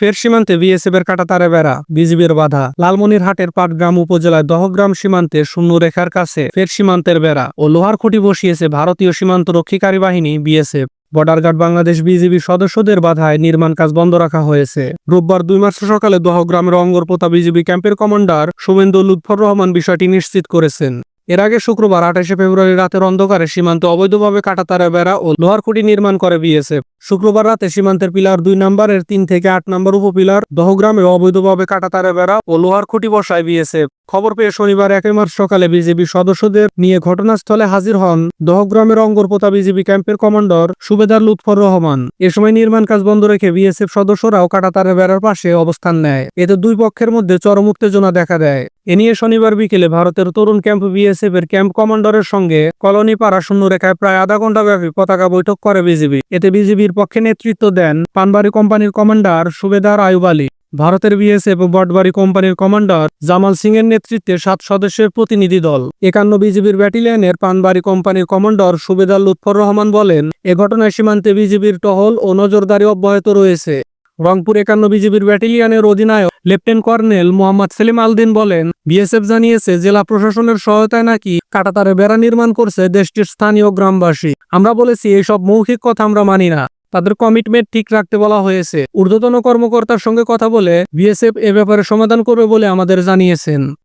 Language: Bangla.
ফের সীমান্তে বিএসএফ এর কাটাতারে বেড়া, বিজিবির বাধা। লালমনিরহাটের পাটগ্রাম উপজেলায় দহগ্রাম সীমান্তে শূন্য রেখার কাছে ফের সীমান্তের বেড়া ও লোহার খুঁটি বসিয়েছে ভারতীয় সীমান্ত রক্ষীকারী বাহিনী, BSF. Border guard Bangladesh BGB সদস্যদের বাধায় নির্মাণ কাজ বন্ধ রাখা হয়েছে। রোববার দুই মার্চ সকালে দহগ্রামের অঙ্গরপোতা বিজিবি ক্যাম্পের কমান্ডার শুভেন্দু লুৎফর রহমান বিষয়টি নিশ্চিত করেছেন। এর আগে শুক্রবার আঠাশে ফেব্রুয়ারি রাতের অন্ধকারে সীমান্তে অবৈধভাবে কাটাতারে বেড়া ও লোহার খুঁটি নির্মাণ করে বিএসএফ। শুক্রবার রাতে সীমান্তের পিলার দুই নম্বরের তিন থেকে আট নম্বর উপপিলার দহগ্রামে অবৈধভাবে কাটাতারে বেড়া ও লোহার খুঁটি বসায় বিএসএফ। খবর পেয়ে শনিবার একই মার্চ সকালে বিজেপি সদস্যদের নিয়ে ঘটনাস্থলে হাজির হন দহগ্রামের অঙ্গরপোতা বিজেপি ক্যাম্পের কমান্ডার সুবেদার লুৎফর রহমান। এ সময় নির্মাণ কাজ বন্ধ রেখে বিএসএফ সদস্যরাও কাটাতারে বেড়ার পাশে অবস্থান নেয়। এতে দুই পক্ষের মধ্যে চরম উত্তেজনা দেখা দেয়। এ নিয়ে শনিবার বিকেলে ভারতের তরুণ ক্যাম্প বিএসএফ এর ক্যাম্প কমান্ডারের সঙ্গে কলোনি পাড়া শূন্য রেখায় প্রায় আধা ঘণ্টা ব্যাপী পতাকা বৈঠক করে বিজেপি এতে বিজেপির পক্ষে নেতৃত্ব দেন পানবাড়ি কোম্পানির কমান্ডার সুবেদার আয়ুব আলী। ভারতের বিএসএফ বটবাড়ি কোম্পানির কমান্ডার জামাল সিং এর নেতৃত্বে সাত সদস্যের প্রতিনিধি দল। একান্ন বিজিবির ব্যাটালিয়নের পানবাড়ি কোম্পানির কমান্ডার সুবেদার লুৎফর রহমান বলেন, এ ঘটনায় সীমান্তে বিজিবির টহল ও নজরদারি অব্যাহত রয়েছে। রংপুর একান্ন বিজিবির ব্যাটালিয়নের অধিনায়ক লেফটেন্যান্ট কর্নেল মোহাম্মদ সেলিম আলদিন বলেন, বিএসএফ জানিয়েছে জেলা প্রশাসনের সহায়তায় নাকি কাটাতারে বেড়া নির্মাণ করছে দেশটির স্থানীয় গ্রামবাসী। আমরা বলেছি এইসব মৌখিক কথা আমরা মানি না। তাদের কমিটমেন্ট ঠিক রাখতে বলা হয়েছে। ঊর্ধ্বতন কর্মকর্তার সঙ্গে কথা বলে বিএসএফ এ ব্যাপারে সমাধান করবে বলে আমাদের জানিয়েছেন।